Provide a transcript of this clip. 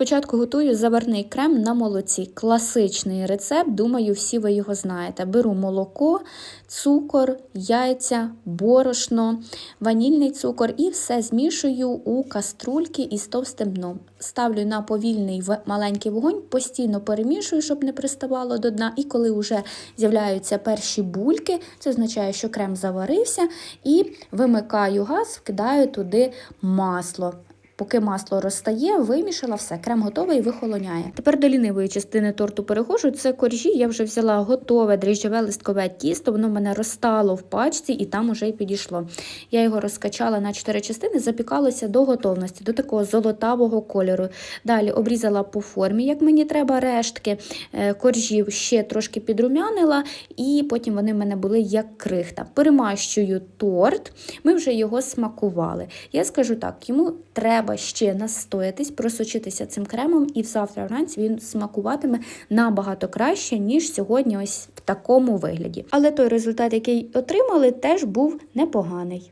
Спочатку готую заварний крем на молоці. Класичний рецепт, думаю, всі ви його знаєте. Беру молоко, цукор, яйця, борошно, ванільний цукор і все змішую у каструльки із товстим дном. Ставлю на повільний маленький вогонь, постійно перемішую, щоб не приставало до дна. І коли вже з'являються перші бульки, це означає, що крем заварився, і вимикаю газ, вкидаю туди масло. Поки масло розтає, вимішала все, крем готовий і вихолоняє. Тепер до лінивої частини торту переходжу. Це коржі. Я вже взяла готове дріжджове листкове тісто, воно в мене розтало в пачці і там уже й підійшло. Я його розкачала на чотири частини, запікалося до готовності, до такого золотавого кольору. Далі обрізала по формі, як мені треба, рештки е, коржів ще трошки підрумянила, і потім вони в мене були як крихта. Перемащую торт, ми вже його смакували. Я скажу так, йому треба ще настоятись, просочитися цим кремом, і завтра вранці він смакуватиме набагато краще, ніж сьогодні, ось в такому вигляді. Але той результат, який отримали, теж був непоганий.